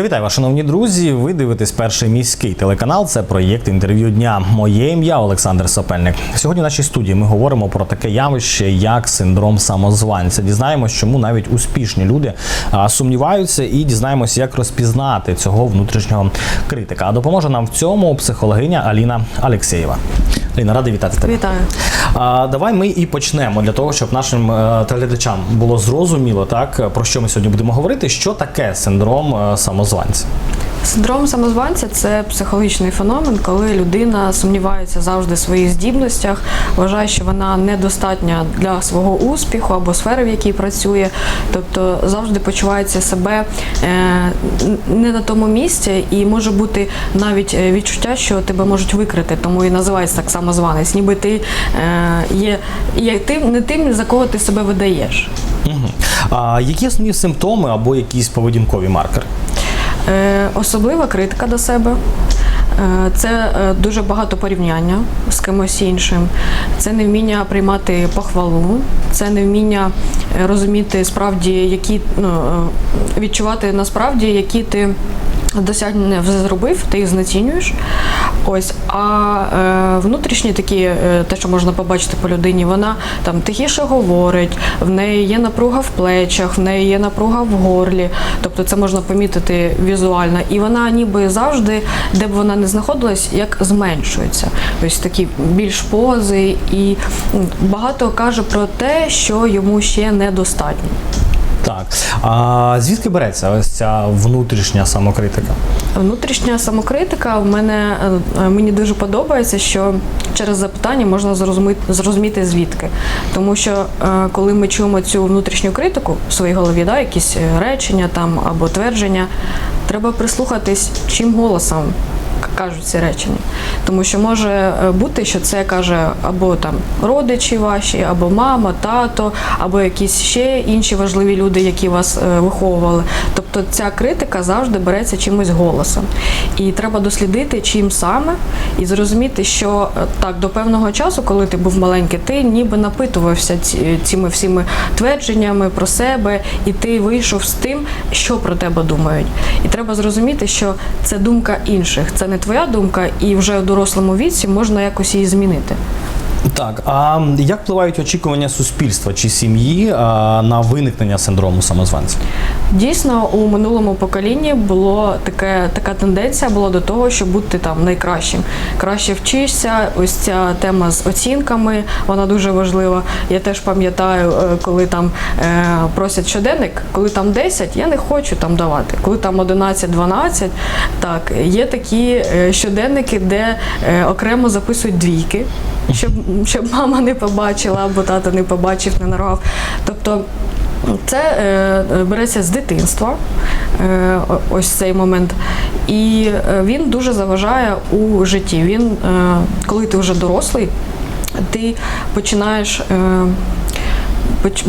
Я вітаю вас, шановні друзі. Ви дивитесь перший міський телеканал. Це проєкт інтерв'ю дня. Моє ім'я Олександр Сапельник. Сьогодні в нашій студії ми говоримо про таке явище, як синдром самозванця. Дізнаємось, чому навіть успішні люди сумніваються, і дізнаємось, як розпізнати цього внутрішнього критика. А допоможе нам в цьому психологиня Аліна Алєксєєва. Аліна, радий вітати тебе. Вітаю. А, давай ми і почнемо для того, щоб нашим е, телеглядачам було зрозуміло, так про що ми сьогодні будемо говорити. Що таке синдром е, самозванця? Синдром самозванця це психологічний феномен, коли людина сумнівається завжди в своїх здібностях, вважає, що вона недостатня для свого успіху або сфери, в якій працює, тобто завжди почувається себе е, не на тому місці, і може бути навіть е, відчуття, що тебе можуть викрити, тому і називається так самозванець, ніби ти е, є, є тим, не тим, за кого ти себе видаєш. Угу. А які основні симптоми або якісь поведінкові маркери? Е, Особлива критика до себе. Е, Це е, дуже багато порівняння з кимось іншим. Це невміння приймати похвалу, це невміння розуміти справді, які ну, відчувати насправді, які ти досягнення зробив, ти їх знецінюєш. Ось, а е, внутрішні такі, е, те, що можна побачити по людині, вона там тихіше говорить, в неї є напруга в плечах, в неї є напруга в горлі. Тобто це можна помітити візуально. І вона ніби завжди, де б вона не знаходилась, як зменшується. Ось такі більш пози, і багато каже про те, що йому ще недостатньо. Так. А звідки береться ось ця внутрішня самокритика? Внутрішня самокритика в мене е, мені дуже подобається, що через запитання можна зрозуміти, зрозуміти звідки. Тому що е, коли ми чуємо цю внутрішню критику в своїй голові, да, якісь е, речення там або твердження, треба прислухатись, чим голосом кажуть ці речення. Тому що може е, бути, що це каже або там родичі ваші, або мама, тато, або якісь ще інші важливі люди, які вас е, виховували. Тобто ця критика завжди береться чимось голосом. І треба дослідити, чим саме, і зрозуміти, що е, так, до певного часу, коли ти був маленький, ти ніби напитувався цими всіми твердженнями про себе, і ти вийшов з тим, що про тебе думають. І треба зрозуміти, що це думка інших, це не твоя думка, і вже у дорослому віці можна якось її змінити. Так, а як впливають очікування суспільства чи сім'ї на виникнення синдрому самозванця? Дійсно, у минулому поколінні було таке, така тенденція була до того, щоб бути там найкращим. Краще вчишся. Ось ця тема з оцінками, вона дуже важлива. Я теж пам'ятаю, е, коли там е, просять щоденник, коли там 10, я не хочу там давати. Коли там 11-12, так є такі е, щоденники, де окремо записують двійки, щоб, щоб мама не побачила або тато не побачив, не нарвав. Тобто. Це е, береться з дитинства, е, ось цей момент, і е, він дуже заважає у житті. Він, е, коли ти вже дорослий, ти починаєш. Е,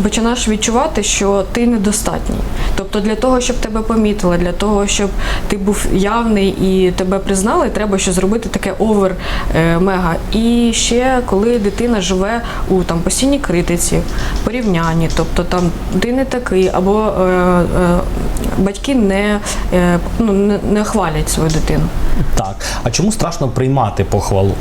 Починаєш відчувати, що ти недостатній. Тобто для того, щоб тебе помітили, для того, щоб ти був явний і тебе признали, треба ще зробити таке овер е, мега. І ще коли дитина живе у там постійній критиці, порівнянні, тобто там ти не такий, або е, е, батьки не, е, ну, не, не хвалять свою дитину. Так. А чому страшно приймати похвалу?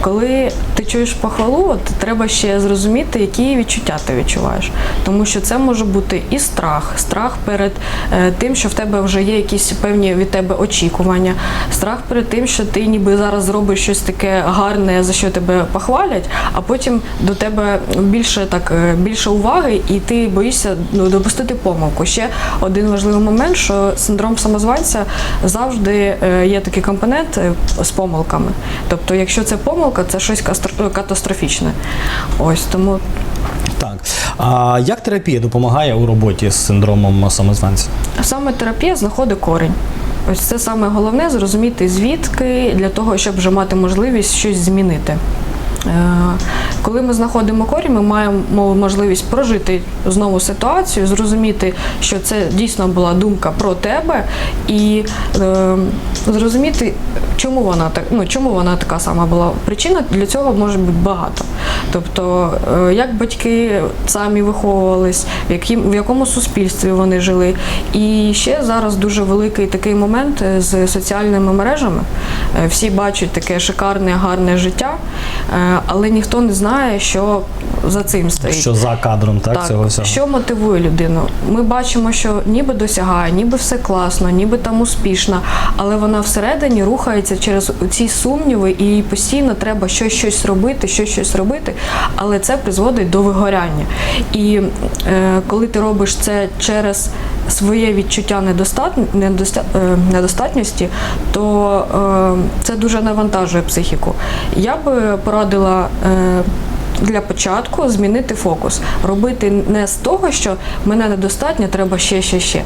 Коли ти чуєш похвалу, от треба ще зрозуміти, які відчуття ти відчуваєш. Тому що це може бути і страх, страх перед е, тим, що в тебе вже є якісь певні від тебе очікування, страх перед тим, що ти ніби зараз зробиш щось таке гарне, за що тебе похвалять, а потім до тебе більше так е, більше уваги, і ти боїшся ну, допустити помилку. Ще один важливий момент, що синдром самозванця завжди е, є такий компонент з помилками. Тобто, якщо це помилка, це щось кастро- катастрофічне. Ось тому Так. А як терапія допомагає у роботі з синдромом самозванця? саме терапія знаходить корінь. Ось це саме головне зрозуміти звідки для того, щоб вже мати можливість щось змінити. Коли ми знаходимо корінь, ми маємо можливість прожити знову ситуацію, зрозуміти, що це дійсно була думка про тебе, і е, зрозуміти, чому вона так, ну чому вона така сама була. Причина для цього може бути багато. Тобто, е, як батьки самі виховувались, в, яким, в якому суспільстві вони жили. І ще зараз дуже великий такий момент е, з соціальними мережами. Е, Всі бачать таке шикарне, гарне життя, е, але ніхто не знає, що за цим стоїть. Що за кадром, так, цього всього? Що мотивує людину? Ми бачимо, що ніби досягає, ніби все класно, ніби там успішна, але вона всередині рухається через ці сумніви, і їй постійно треба щось щось робити, щось щось робити, але це призводить до вигоряння. І е, коли ти робиш це через своє відчуття недостатн... недоста... е, недостатності, то е, це дуже навантажує психіку. Я би порадила. Е, для початку змінити фокус, робити не з того, що мене недостатньо, треба ще, ще, ще,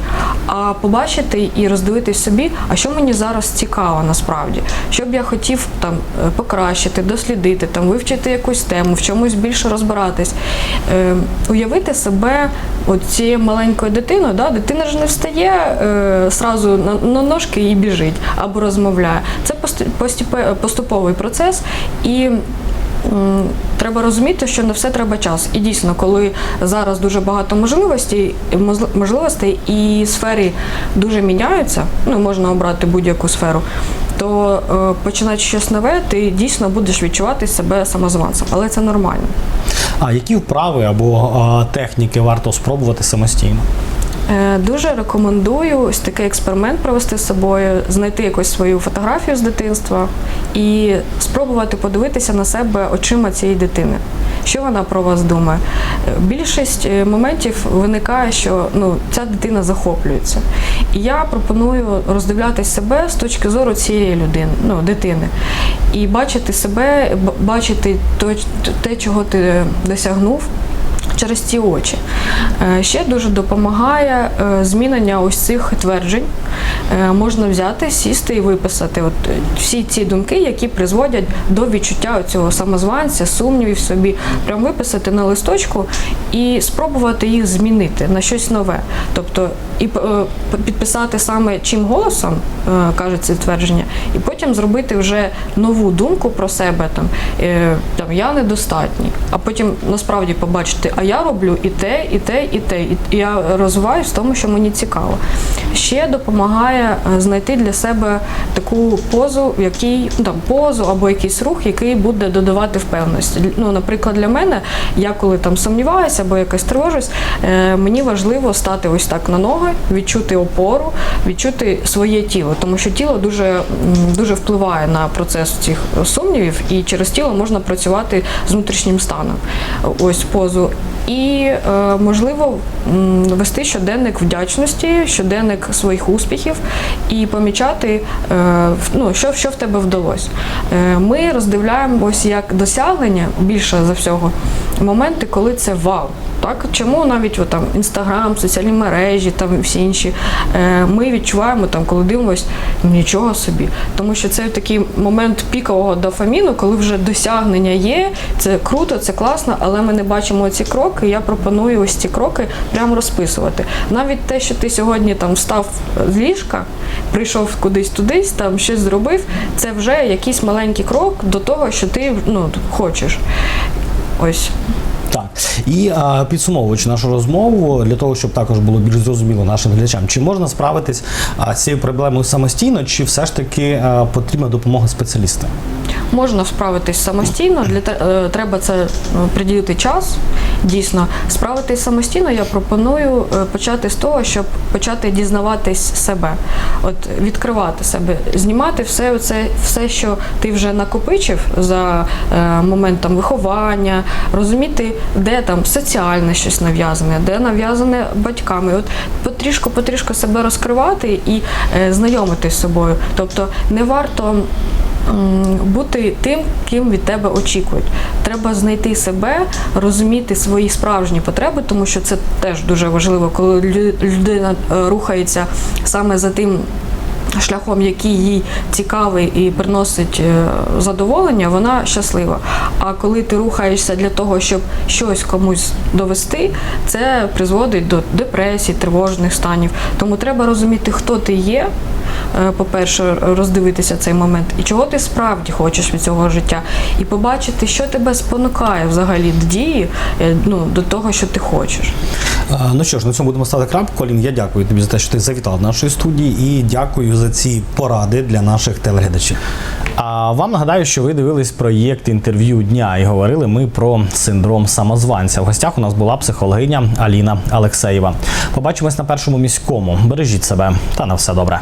а побачити і роздивитись собі, а що мені зараз цікаво насправді, що б я хотів там е, покращити, дослідити, там вивчити якусь тему, в чомусь більше розбиратись, е, уявити себе от цією маленькою дитиною. Да? Дитина ж не встає е, сразу на, на ножки і біжить або розмовляє. Це поступовий процес і. Треба розуміти, що на все треба час. І дійсно, коли зараз дуже багато можливостей, можливостей і сфери дуже міняються, ну можна обрати будь-яку сферу, то е, починати щось нове, ти дійсно будеш відчувати себе самозванцем, але це нормально. А які вправи або техніки варто спробувати самостійно? Е, Дуже рекомендую ось такий експеримент провести з собою, знайти якусь свою фотографію з дитинства і спробувати подивитися на себе очима цієї дитини. Що вона про вас думає? Е, Більшість е, моментів виникає, що ну, ця дитина захоплюється. І я пропоную роздивлятися себе з точки зору цієї людини, ну, дитини. І бачити себе, бачити те, чого ти досягнув, через ці очі. Е, Ще дуже допомагає е, змінення ось цих тверджень. Е, Можна взяти, сісти і виписати от всі ці думки, які призводять до відчуття цього самозванця, сумнівів собі. Прям виписати на листочку і спробувати їх змінити на щось нове. Тобто і підписати саме чим голосом каже це твердження, і потім зробити вже нову думку про себе там, там я недостатній, а потім насправді побачити, а я роблю і те, і те, і те. І я розвиваюсь в тому, що мені цікаво. Ще допомагає е, знайти для себе таку позу, в якій ну, там позу або якийсь рух, який буде додавати впевненості. Ну, наприклад, для мене, я коли там сумніваюся або якось тривожусь, е, мені важливо стати ось так на ноги, відчути опору, відчути своє тіло, тому що тіло дуже, дуже впливає на процес цих сумнівів, і через тіло можна працювати з внутрішнім станом. Ось позу. І е, можливо вести щоденник вдячності, щоденник своїх успіхів і помічати, е, ну, що, що в тебе вдалося. Ми роздивляємо ось як досягнення більше за всього моменти, коли це вау. Так, чому навіть о, там інстаграм, соціальні мережі, там всі інші, е, ми відчуваємо там, коли дивимось, нічого собі. Тому що це такий момент пікового дофаміну, коли вже досягнення є, це круто, це класно, але ми не бачимо ці кроки. Я пропоную ось ці кроки прямо розписувати. Навіть те, що ти сьогодні там встав з ліжка, прийшов кудись тудись, там щось зробив, це вже якийсь маленький крок до того, що ти ну, хочеш. Ось. Так і а, підсумовуючи нашу розмову, для того, щоб також було більш зрозуміло нашим глядачам, чи можна справитись з цією проблемою самостійно, чи все ж таки а, потрібна допомога спеціаліста? Можна справитись самостійно, для е, треба це е, приділити час. Дійсно, справитись самостійно я пропоную е, почати з того, щоб почати дізнаватись себе, от відкривати себе, знімати все це, все, що ти вже накопичив за е, моментом виховання, розуміти, де там соціальне щось нав'язане, де нав'язане батьками. От потрішку, потрішку себе розкривати і е, знайомитись з собою. Тобто не варто бути тим, ким від тебе очікують. Треба знайти себе, розуміти свої справжні потреби, тому що це теж дуже важливо, коли лю- людина е, рухається саме за тим. Шляхом, який їй цікавий і приносить е, задоволення, вона щаслива. А коли ти рухаєшся для того, щоб щось комусь довести, це призводить до депресії, тривожних станів. Тому треба розуміти, хто ти є. е, По-перше, роздивитися цей момент, і чого ти справді хочеш від цього життя, і побачити, що тебе спонукає взагалі до дії, е, ну до того, що ти хочеш. Ну що ж, на цьому будемо ставити крапку. Колін, я дякую тобі за те, що ти завітав до нашої студії, і дякую за ці поради для наших телеглядачів. А вам нагадаю, що ви дивились проєкт інтерв'ю дня і говорили ми про синдром самозванця. В гостях у нас була психологиня Аліна Алексеєва. Побачимось на першому міському. Бережіть себе та на все добре.